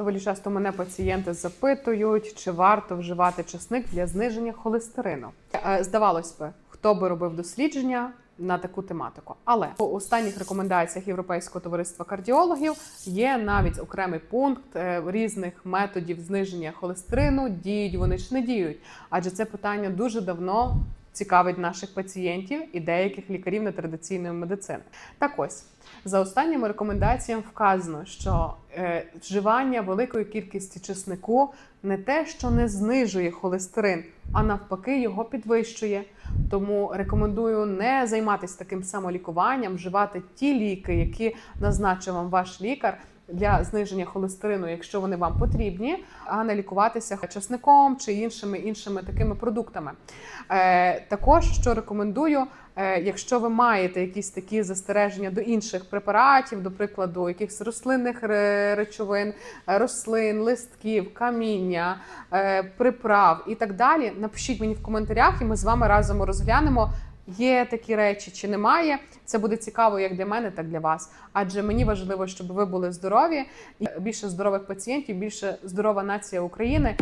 Доволі часто мене пацієнти запитують, чи варто вживати чесник для зниження холестерину. Е, Здавалось би, хто би робив дослідження на таку тематику. Але у останніх рекомендаціях Європейського товариства кардіологів є навіть окремий пункт е, різних методів зниження холестерину. Діють вони чи не діють, адже це питання дуже давно. Цікавить наших пацієнтів і деяких лікарів нетрадиційної медицини. Так ось за останніми рекомендаціями вказано, що е, вживання великої кількості чеснику не те, що не знижує холестерин, а навпаки, його підвищує. Тому рекомендую не займатися таким самолікуванням, вживати ті ліки, які назначив вам ваш лікар. Для зниження холестерину, якщо вони вам потрібні, а не лікуватися чесником чи іншими іншими такими продуктами. Е, також що рекомендую, е, якщо ви маєте якісь такі застереження до інших препаратів, до прикладу, якихось рослинних речовин, рослин, листків, каміння, е, приправ і так далі, напишіть мені в коментарях, і ми з вами разом розглянемо. Є такі речі чи немає, це буде цікаво як для мене, так для вас. Адже мені важливо, щоб ви були здорові, і більше здорових пацієнтів, більше здорова нація України.